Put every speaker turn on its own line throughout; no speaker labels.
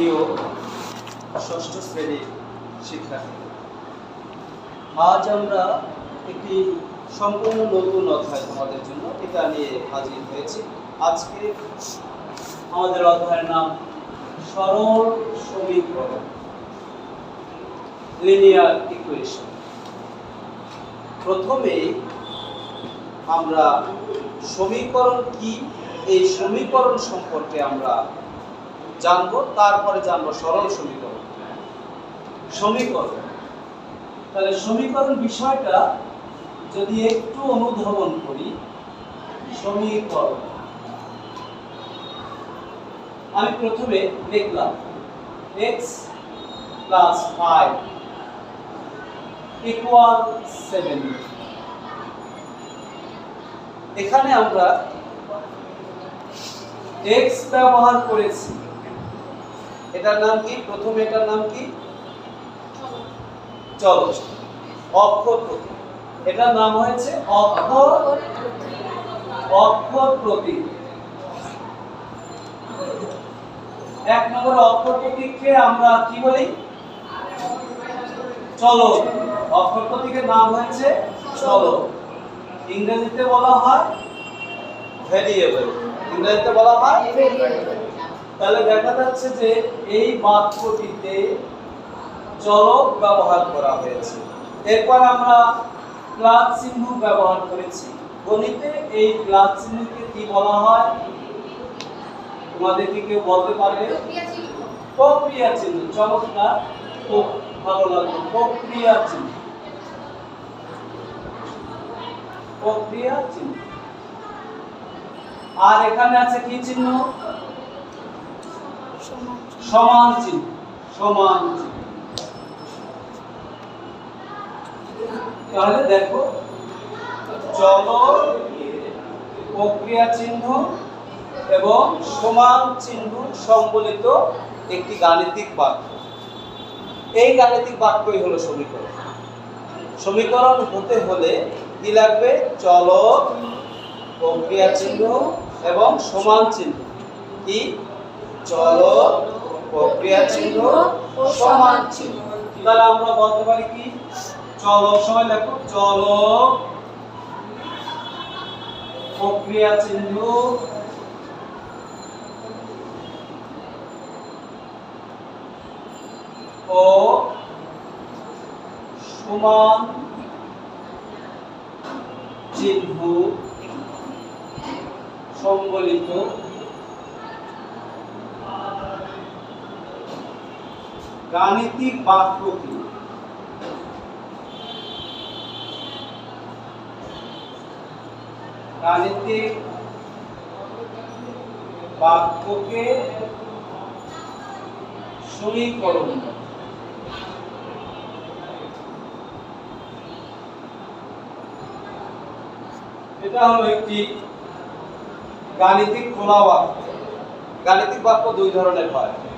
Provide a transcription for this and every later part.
প্রিয় ষষ্ঠ শ্রেণির শিক্ষার্থী, আজ আমরা একটি সম্পূর্ণ নতুন অধ্যায় তোমাদের জন্য এটা নিয়ে হাজির হয়েছি। আজকে আমাদের অধ্যায়ের নাম সরল সমীকরণ লিনিয়ার ইকুয়েশন প্রথমে আমরা সমীকরণ কি, এই সমীকরণ সম্পর্কে আমরা জানব, তারপরে জানব, সরল সমীকরণ। সমীকরণ। তাহলে সমীকরণ বিষয়টা যদি একটু অনুধাবন করি, সমীকরণ। আমি প্রথমে লিখলাম x plus five equal seven এখানে আমরা x ব্যবহার করেছি। এটার নাম কি? প্রথমে এটার নাম কি? চলো অক্ষর প্রতীক। এটার নাম হয়েছে অক্ষর অক্ষর প্রতীক। এক নম্বর অক্ষর প্রতীককে আমরা কি বলি? চলো অক্ষর প্রতীকের নাম হয়েছে চলো ইংরেজিতে বলা হয় ভেরিয়েবল। ইংরেজিতে বলা হয় তাহলে দেখা যাচ্ছে যে এই বাক্যটিতে চলক ব্যবহার করা হয়েছে। এরপর আমরা প্লাস চিহ্ন ব্যবহার করেছি। গণিতে এই প্লাস চিহ্নকে কি বলা হয়? তোমাদের কি কেউ বলতে পারবে? প্রক্রিয়া চিহ্ন। চমৎকার খুব ভালো লাগল। প্রক্রিয়া চিহ্ন। প্রক্রিয়া চিহ্ন। আর এখানে আছে কি চিহ্ন? সমান চিহ্ন সমান চিহ্ন। তাহলে দেখো চলো প্রক্রিয়া চিহ্ন এবং সমান চিহ্ন সম্বলিত একটি গাণিতিক বাক্য। এই গাণিতিক বাক্যই হলো সমীকরণ। সমীকরণ হতে হলে কি লাগবে? চলো প্রক্রিয়া চিহ্ন এবং সমান চিহ্ন। কি? চলো, প্রক্রিয়া চিহ্ন সমান চিহ্ন তাহলে আমরা বলতে পারি কি? চলো সময় দেখো চলো। প্রক্রিয়া চিহ্ন ও সমান চিহ্ন সম্বলিত গাণিতিক বাক্য কি গাণিতিক বাক্যকে সমীকরণ। এটা হলো একটি গাণিতিক খোলা বাক্য। গাণিতিক বাক্য দুই ধরনের হয়।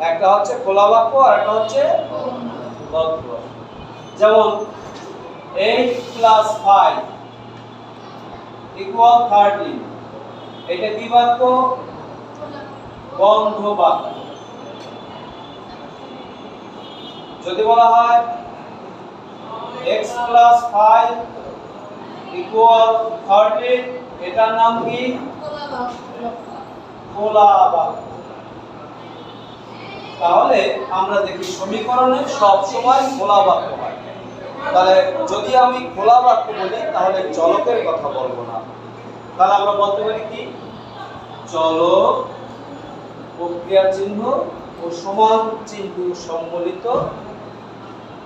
একটা হচ্ছে খোলা বাক্য আর একটা হচ্ছে বদ্ধ যেমন eight plus five equal thirteen এটা কি বাক্য? বন্ধ বাক্য যদি বলা হয় x plus five equal thirteen এটার নাম কি? খোলা বাক্য। তাহলে আমরা দেখি সমীকরণে সব সময় খোলা বাক্য হয়। তাহলে যদি আমি খোলা বাক্য বলি তাহলে চলকের কথা বলব না। তাহলে আমরা বলতে পারি কি? চলক প্রক্রিয়া চিহ্ন ও সমান চিহ্ন সম্বলিত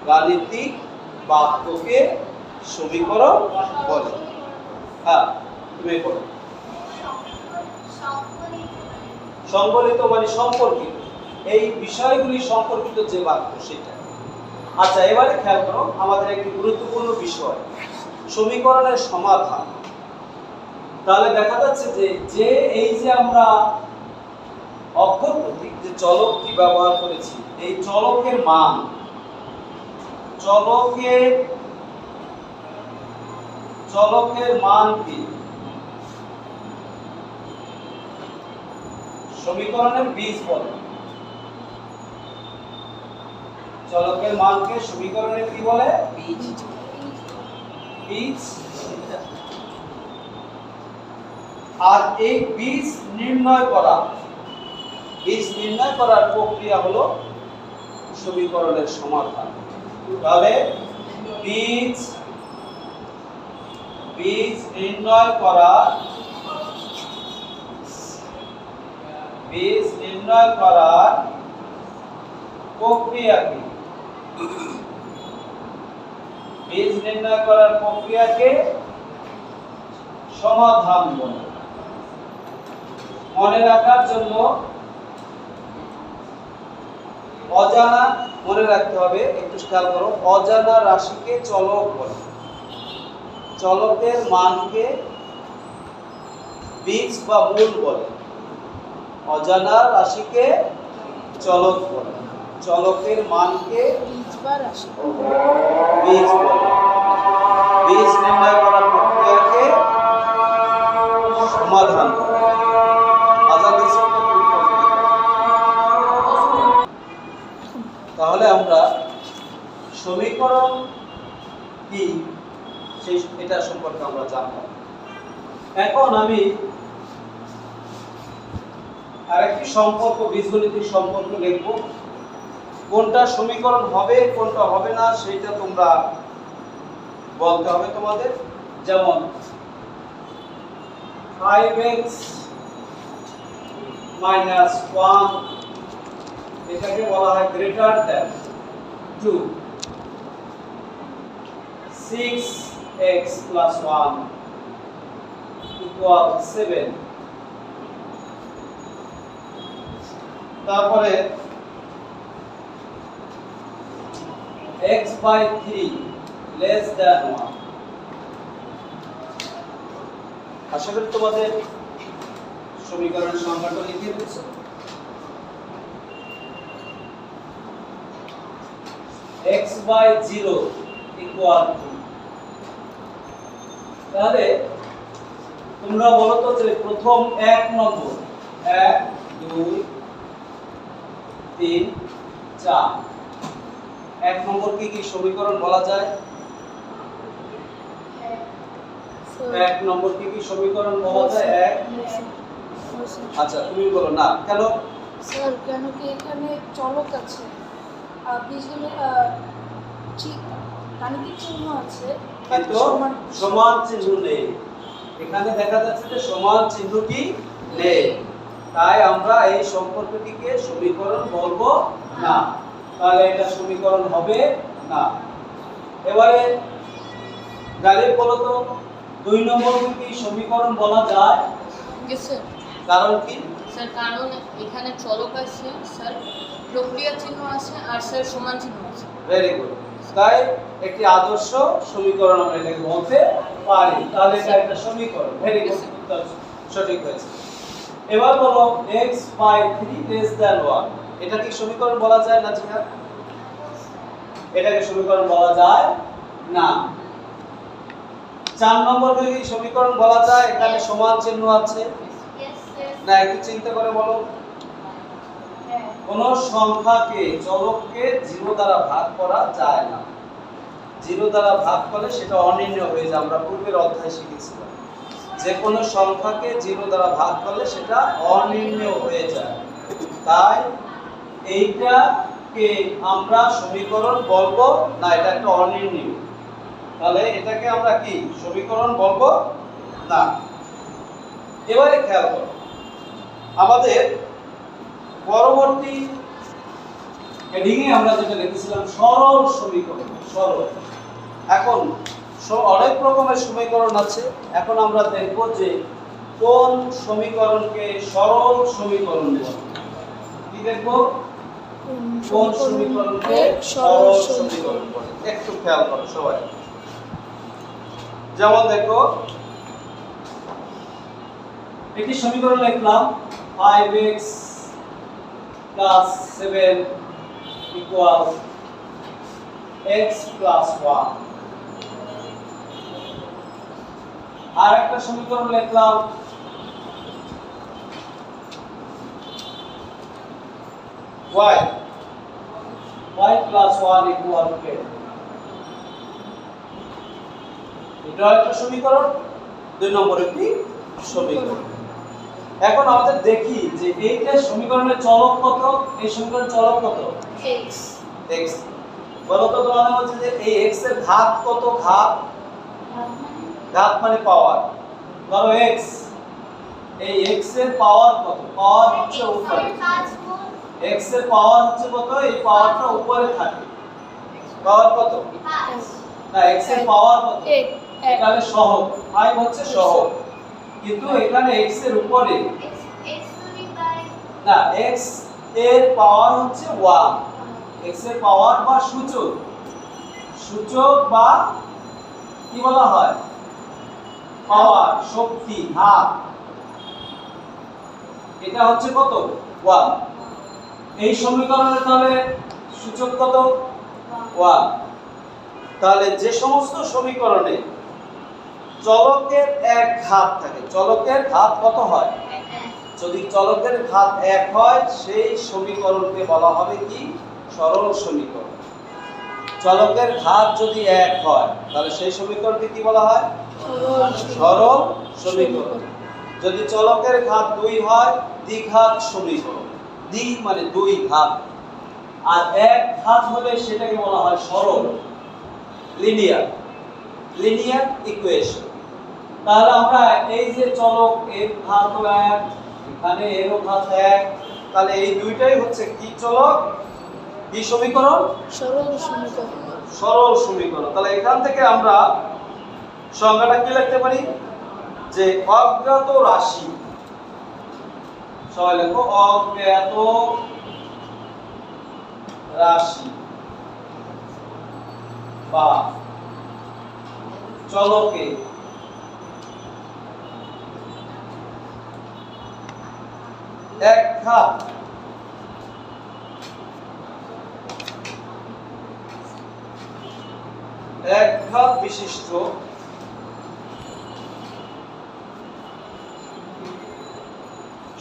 গাণিতিক বাক্যকে সমীকরণ বলে। হ্যাঁ তুমি করো। সম্বলিত মানে সম্পর্কিত। এই বিষয়গুলি সম্পর্কিত যে বাক্য সেটা। আচ্ছা এবারে খেয়াল করো, আমাদের একটি গুরুত্বপূর্ণ বিষয়, সমীকরণের সমাধান। তাহলে দেখা যাচ্ছে যে যে এই যে আমরা অক্ষর প্রতীক যে চলকটি ব্যবহার করেছি, এই চলকের মান চলকের চলকের মান কি? সমীকরণের বীজ বলে। চলকের মানকে সমীকরণে কি বলে?
বীজ।
আর এই বীজ নির্ণয় করা বীজ নির্ণয় করার প্রক্রিয়া হলো সমীকরণের সমাধান। তাহলে বীজ বীজ নির্ণয় করা বীজ নির্ণয় করার প্রক্রিয়া কি? বীজ নির্ণয় করার প্রক্রিয়াকে সমাধান বলে। মনে রাখার জন্য অজানা মনে রাখতে হবে, একটু খেয়াল করো, অজানা রাশিকে চলক বলে। চলকের মানকে বীজ বা মূল বলে। অজানা রাশিকে চলক বলে। চলকের মানকে
বা রাশি
বীজ বীজ নির্ণয় করার প্রক্রিয়াকে সমাধান। তাহলে আমরা সমীকরণ কি? সেই এটা সম্পর্কে আমরা জানলাম এখন আমি আরেকটি সম্পর্ক, বীজগণিতিক সম্পর্ক লিখব। কোনটা সমীকরণ হবে, কোনটা হবে না সেটা তোমরা বলতে হবে তোমাদের। যেমন 5x মাইনাস 1 এটাকে বলা হয় greater than 2 6x plus 1 equal 7 তারপরে x by 3 less than 1 আশা করি তোমাদের সমীকরণের সংখ্যাটা লিখে দিচ্ছ x by 0 equal to তাহলে তোমরা বলো তো যে প্রথম এক নম্বর, এক, দুই, তিন, চার। এক নম্বরকে কি কি সমীকরণ বলা যায়? এক নম্বরকে কি কি সমীকরণ বলা যায়? এক। আচ্ছা তুমি বলো। না কেন?
স্যার কেন কি এখানে চলক আছে? আর বীজগুলো ঠিক গাণিতিক চিহ্ন আছে
কিন্তু
সমান
সমান চিহ্ন নেই। এখানে দেখা যাচ্ছে যে সমান চিহ্নটি নেই। তাই আমরা এই সম্পর্কটিকে সমীকরণ বলব না। তাহলে এটা সমীকরণ হবে না। এবারে গালিব বলো তো দুই নম্বরকে কি সমীকরণ বলা যায়। কারণ কি?
স্যার কারণ এখানে চলক আছে স্যার প্রক্রিয়া চিহ্ন আছে আর স্যার সমান চিহ্ন আছে।
ভেরি গুড তাই একটি আদর্শ সমীকরণ আমরা এটাকে বলতে পারি। তাহলে এটা একটা সমীকরণ। ভেরি গুড সঠিক হয়েছে। এবার বলো x বাই 3 লেস দ্যান 1 এটা কি সমীকরণ বলা যায় না জিহা এটাকে সমীকরণ বলা যায় না। চার নম্বরকে কি সমীকরণ বলা যায়? এখানে সমান চিহ্ন আছে। না, একটু চিন্তা করে বলো। কোন সংখ্যাকে চলককে জিরো দ্বারা ভাগ করা যায় না। জিরো দ্বারা ভাগ করলে সেটা অনির্ণয় হয়ে যায়। আমরা পূর্বের অধ্যায়ে শিখেছিলাম। যে কোনো সংখ্যাকে জিরো দ্বারা ভাগ করলে সেটা অনির্ণয় হয়ে যায়। তাই এইটাকে আমরা সমীকরণ বলব? না, এটা একটা অনির্ণয়। তাহলে এটাকে আমরা কি, সমীকরণ বলব? না। এবারে খেয়াল করো। আমাদের পরবর্তী হেডিং এ আমরা যেটা লিখেছিলাম, সরল সমীকরণ, সরল। এখন অনেক রকমের সমীকরণ আছে। এখন আমরা দেখব যে কোন সমীকরণকে সরল সমীকরণ বলে। কি দেখব? কোন সমীকরণকে সরল সমীকরণ বলে একটু খেয়াল করো সবাই। যেমন দেখো, একটি সমীকরণ লিখলাম 5x plus 7 equals x plus 1 আর একটা সমীকরণ লিখলাম y y plus one equal ten এটা একটা সমীকরণ দুই নম্বর একটি সমীকরণ। এখন আমাদের দেখি যে এইটা সমীকরণের চলক কত? এই সমীকরণের চলক কত?
এক্স
x বলতো তোমাদের হচ্ছে যে এই x এর ঘাত কত ঘাত? ঘাত মানে পাওয়ার ধরো x এই x এর পাওয়ার কত? পাওয়ার হচ্ছে উপরে। X এর পাওয়ার হচ্ছে কত? এই পাওয়ারটা উপরে থাকে। পাওয়ার কত? না x এর পাওয়ার কত?
এক এক।
এখানে সহগ। 5 হচ্ছে সহগ। কিন্তু এখানে x এর উপরে। না x এর পাওয়ার হচ্ছে 1 x এর পাওয়ার বা সূচক। সূচক বা কি বলা হয়? পাওয়ার শক্তি হাত। এটা হচ্ছে কত? 1 এই সমীকরণে তাহলে সূচক কত? 1 তাহলে যে সমস্ত সমীকরণে চলকের এক ঘাত থাকে, চলকের ঘাত কত হয়? যদি চলকের ঘাত এক হয়, সেই সমীকরণকে বলা হবে কি? সরল সমীকরণ। চলকের ঘাত যদি এক হয়, তাহলে সেই সমীকরণকে কি বলা হয়? সরল সমীকরণ। যদি চলকের ঘাত দুই হয়, দ্বিঘাত সমীকরণ। দ্বি মানে দুই ঘাত আর এক ঘাত হলে সেটাকে বলা হয় সরল লিনিয়ার লিনিয়ার ইকুয়েশন তাহলে আমরা এই যে চলক এর ঘাত এক এখানে এরও ঘাত এক তাহলে এই দুইটাই হচ্ছে কি চলক? কি সমীকরণ?
সরল সমীকরণ।
সরল সমীকরণ। তাহলে এখান থেকে আমরা সংজ্ঞাটা কি লিখতে পারি? যে অজ্ঞাত রাশি সবাই লেখো অজ্ঞাত রাশি। বা চলকে এক ঘাত এক ঘাত বিশিষ্ট।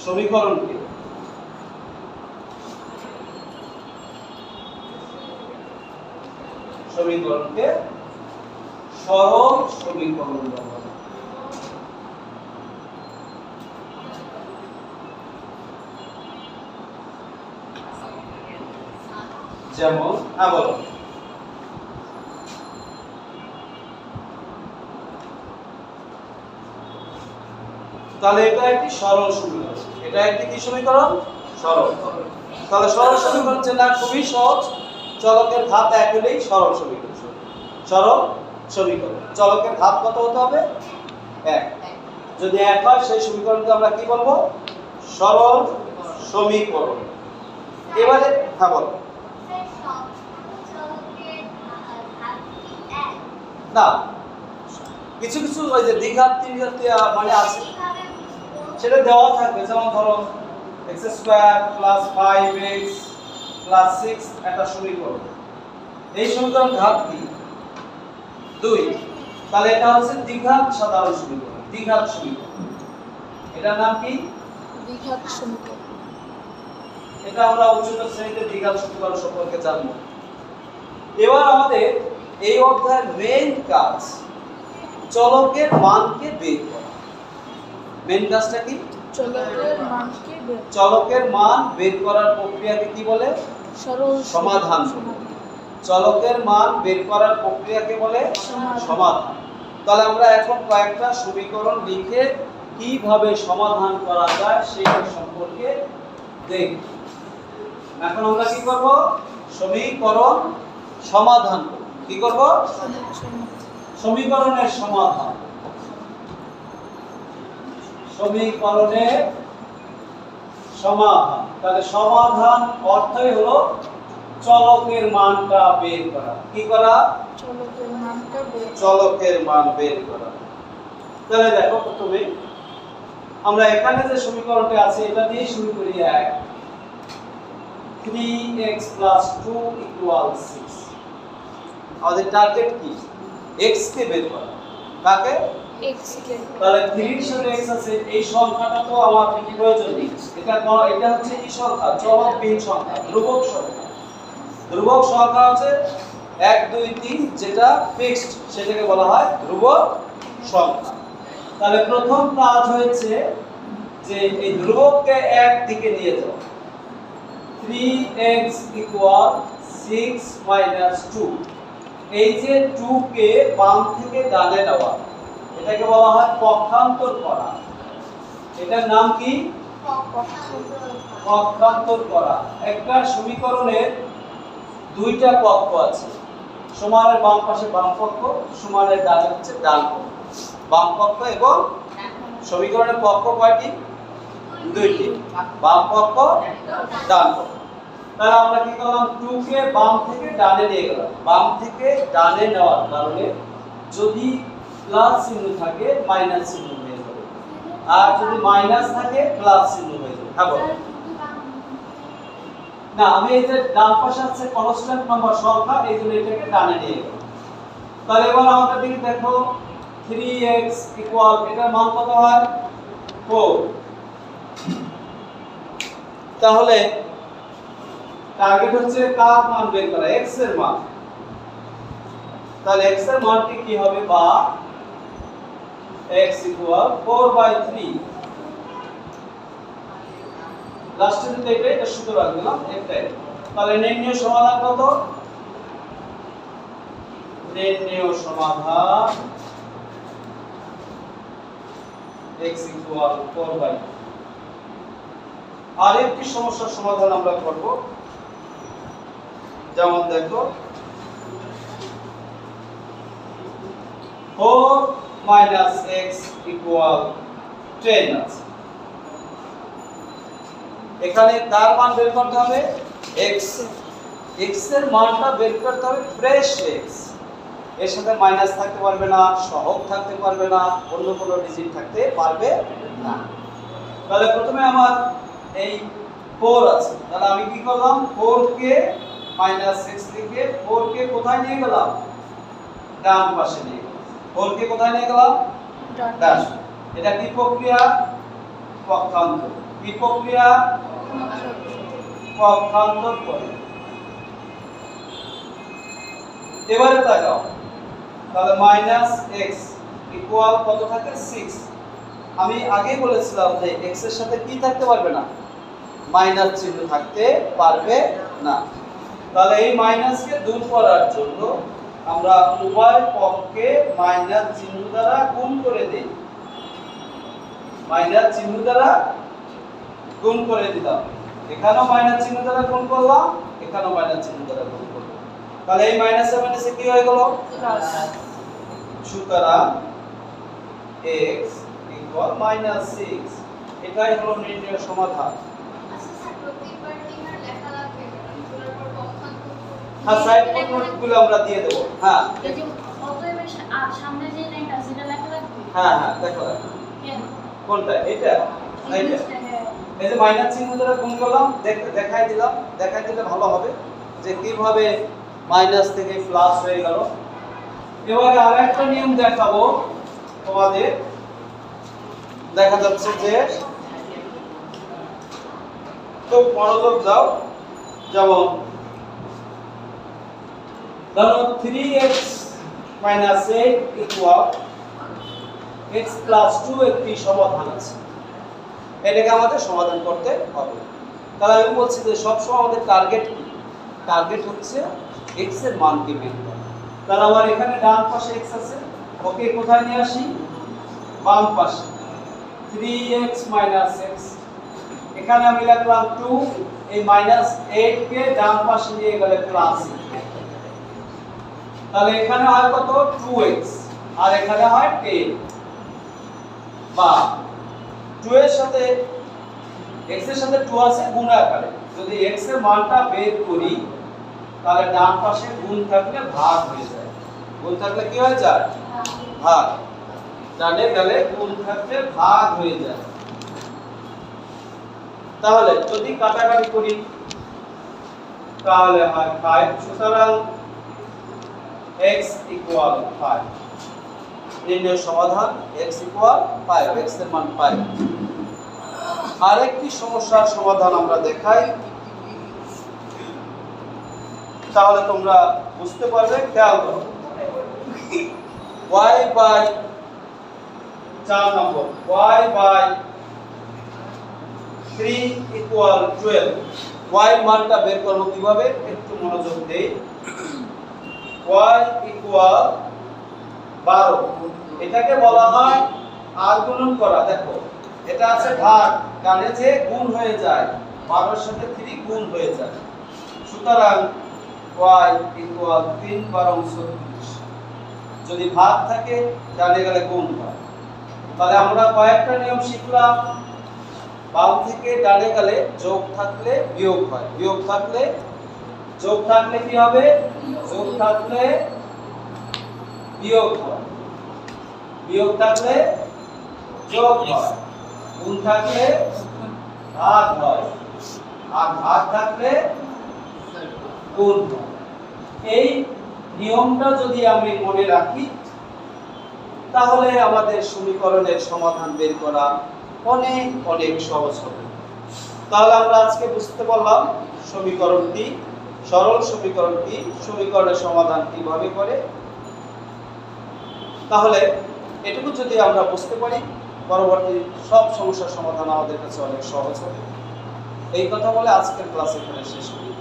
সমীকরণকে সমীকরণকে সরল সমীকরণ বলা। যেমন হ্যাঁ তাহলে এটা একটি সরল সমীকরণ। এটা একটি কি সমীকরণ? সরল। তাহলে সরল সমীকরণ না খুবই সহজ। চলকের ঘাত এক হলেই সরল সমীকরণ। সরল সমীকরণ। চলকের ঘাত কত হতে হবে? এক। যদি এক হয় সেই সমীকরণকে আমরা কি বলব? সরল সমীকরণ। এবারে হ্যাঁ বলো। না। কিছু কিছু ওই যে দ্বিঘাত আহ, মানে আছে। সেটা দেওয়া থাকবে যেমন ধরো x square plus five x plus six একটা সমীকরণ। এই সমীকরণ ঘাত কি? দুই। তাহলে এটা হচ্ছে দ্বিঘাত সাধারণ সমীকরণ দ্বিঘাত সমীকরণ। এটার নাম কি?
দ্বিঘাত সমীকরণ।
এটা আমরা উচ্চতর শ্রেণীতে দ্বিঘাত সমীকরণ সম্পর্কে জানব। এবার আমাদের এই অধ্যায়ের মেইন কাজ চলকের মানকে বের করা। মেইন কাজটা কি?
চলকের
মান বের করার প্রক্রিয়াকে কি বলে? সমাধান চলকের মান বের করার প্রক্রিয়াকে বলে?
সমাধান।
তাহলে আমরা এখন কয়েকটা সমীকরণ লিখে কীভাবে সমাধান করা যায় সেটা সম্পর্কে দেখব। এখন আমরা কি করব? সমীকরণ সমাধান কি করব? সমীকরণের সমাধান। সমীকরণের সমাধান। তাহলে সমাধান অর্থই হলো চলকের মানটা বের করা। কি করা?
চলকের মানটা বের
চলকের মান বের করা। তাহলে দেখো প্রথমে আমরা এখানে যে সমীকরণটি আছে এটা দিয়ে শুরু করি এক। 3x 2 ইকুয়াল 6 আমাদের টার্গেট কি? x কে বের করা। কাকে? তাহলে 3 এর সাথে x আছে, এই সংখ্যাটা তো আমার প্রয়োজন নেই? এটা ক- এটা হচ্ছে কি সংখ্যা? চলক বিহীন সংখ্যা, ধ্রুবক সংখ্যা। ধ্রুবক সংখ্যা হচ্ছে এক, দুই, তিন, যেটা ফিক্সড সেটাকে বলা হয় ধ্রুবক সংখ্যা। তাহলে প্রথম কাজ হয়েছে যে এই ধ্রুবককে এক দিকে নিয়ে যাও। Three x equal six minus two এই যে টু কে বাম থেকে ডানে নেওয়া। এটাকে বলা হয় পক্ষান্তর করা। এটার নাম কি? পক্ষান্তর করা। একটা সমীকরণের দুইটা পক্ষ আছে। সমানের বাম পাশে বাম পক্ষ, সমানের ডানে হচ্ছে ডান পক্ষ। বাম পক্ষ এবং সমীকরণের পক্ষ কয়টি? দুইটি। বাম পক্ষ, ডান পক্ষ। তাহলে আমরা কি করলাম? 2 কে বাম থেকে ডানে নিয়ে গেলাম। বাম থেকে ডানে নেওয়ার কারণে যদি প্লাস চিহ্ন থাকে মাইনাস চিহ্ন হয়ে যাবে। আর যদি মাইনাস থাকে প্লাস চিহ্ন হয়ে যাবে। হ্যাঁ বলো। না, আমি এই যে ডান পাশে আছে কনস্ট্যান্ট নাম্বার সংখ্যা, এই জন্য এটাকে ডানে নিয়ে গেলাম তাহলে এবার আমাদের দিকে দেখো 3x ইকুয়াল এটার মান কত হয়? 4 তাহলে টার্গেট হচ্ছে কার মান বের করা? x এর মান। তাহলে x এর মানটি কি হবে? বা x ইকুয়াল 4 বাই 3 লাস্টে যদি এটা এটা সূত্র একটাই তাহলে নির্ণয় সমাধান কত? নির্ণয় সমাধান x ইকুয়াল 4 বাই আরেকটি সমস্যার সমাধান আমরা করব? যেমন দেখো 4 মাইনাস এক্স ইকুয়াল টেন আছে। এখানে তার মান বের করতে হবে এক্স এক্সের মানটা বের করতে হবে ফ্রেশ এক্সের সাথে মাইনাস থাকতে পারবে না, সহগ থাকতে পারবে না, অন্য কোনো ডিজিট থাকতে পারবে না। তাহলে প্রথমে আমার এই 4 আছে। তাহলে আমি কি করলাম? 4 কে মাইনাস 6 লিখে 4 কে কোথায় নিয়ে গেলাম? ডান পাশে নিয়ে গেলাম 4 কে কোথায় নিয়ে গেলাম? ডান এটা কি প্রক্রিয়া? পক্ষান্তর। কি প্রক্রিয়া? পক্ষান্তর করে। এবারে তাকাও। তাহলে মাইনাস এক্স ইকুয়াল কত থাকে? সিক্স আমি আগেই বলেছিলাম যে এক্সের সাথে কি থাকতে পারবে না? মাইনাস চিহ্ন থাকতে পারবে না। তাহলে এই মাইনাসকে দূর করার জন্য আমরা উভয় পক্ষকে মাইনাস চিহ্ন দ্বারা গুণ করে দিই। মাইনাস চিহ্ন দ্বারা গুণ করে দিলাম এখানেও মাইনাস চিহ্ন দ্বারা গুণ করলাম, এখানেও মাইনাস চিহ্ন দ্বারা গুণ করলাম। তাহলে এই মাইনাসে মাইনাসে কি হয়ে গেল? সুতরাং x ইকুয়াল মাইনাস সিক্স এটাই হলো নির্ণয় সমাধান। হ্যাঁ সাইড নোটগুলো আমরা দিয়ে দেবো। হ্যাঁ।
সামনে যে লাইনটা সেটা লেখা লাগবে?
হ্যাঁ হ্যাঁ দেখো। কোনটা? এটা এটা এই যে মাইনাস চিহ্ন দ্বারা গুণ করলাম দেখ- দেখাই দিলাম দেখাই দিলে ভালো হবে যে কীভাবে মাইনাস থেকে প্লাস হয়ে গেল। এবারে আরেকটা নিয়ম দেখাবো তোমাদের। দেখা যাচ্ছে যে তো মনোযোগ দাও যেমন ধরো three x minus eight equal x plus two একটি সমাধান আছে? এটাকে আমাদের সমাধান করতে হবে। তাহলে আমি বলছি যে সবসময় আমাদের টার্গেট কি? টার্গেট হচ্ছে এক্সের মানকে বের করা। তাহলে আমার এখানে ডান পাশে এক্স আছে। ওকে, কোথায় নিয়ে আসি? বাম পাশে। থ্রি এক্স মাইনাস এক্স এখানে আমি লিখলাম টু এই মাইনাস এইট কে ডান পাশে নিয়ে গেলে প্লাস তাহলে এখানে হয় কত? টু এক্স আর এখানে হয় টেন বা 2 এর সাথে x এর সাথে 2 আছে, গুণ আকারে। যদি x এর মানটা বের করি, তাহলে ডান পাশে গুণ থাকলে ভাগ হয়ে যায়। গুণ থাকলে কি হয়ে যায়? ভাগ। ডানে গেলে গুণ থাকলে ভাগ হয়ে যায়। তাহলে যদি কাটাকাটি করি, তাহলে হয় 5 সুতরাং x ইকুয়াল 5 নির্ণয় সমাধান x ইকুয়াল 5 x এর মান 5 আরেকটি সমস্যার সমাধান আমরা দেখাই। তাহলে তোমরা বুঝতে পারবে, খেয়াল করো। ওয়াই বাই চার নম্বর। Y by three equal twelve y মানটা বের করব কীভাবে? একটু মনোযোগ দেই ওয়াই ইকুয়াল বারো। এটাকে বলা হয় আর গুণন করা। দেখো, এটা আছে ভাগ, কানে যে গুণ হয়ে যায়, বারোর সাথে থ্রি গুণ হয়ে যায়। সুতরাং ওয়াই ইকুয়াল তিন বারো ছত্রিশ যদি ভাগ থাকে, ডানে গেলে গুণ হয়। তাহলে আমরা কয়েকটা নিয়ম শিখলাম। বাম থেকে ডানে গেলে যোগ থাকলে বিয়োগ হয়। বিয়োগ থাকলে যোগ থাকলে কি হবে? যোগ থাকলে বিয়োগ হয়। বিয়োগ থাকলে যোগ হয়। গুণ থাকলে ভাগ হয়। আর ভাগ থাকলে গুণ হয়। এই নিয়মটা যদি আমি মনে রাখি, তাহলে আমাদের সমীকরণের সমাধান বের করা অনেক অনেক সহজ হবে। তাহলে আমরা আজকে বুঝতে পারলাম সমীকরণটি সরল সমীকরণ কি? সমীকরণের সমাধান কীভাবে করে? তাহলে এটুকু যদি আমরা বুঝতে পারি, পরবর্তী সব সমস্যার সমাধান আমাদের কাছে অনেক সহজ হবে। এই কথা বলে আজকের ক্লাস এখানে শেষ করি।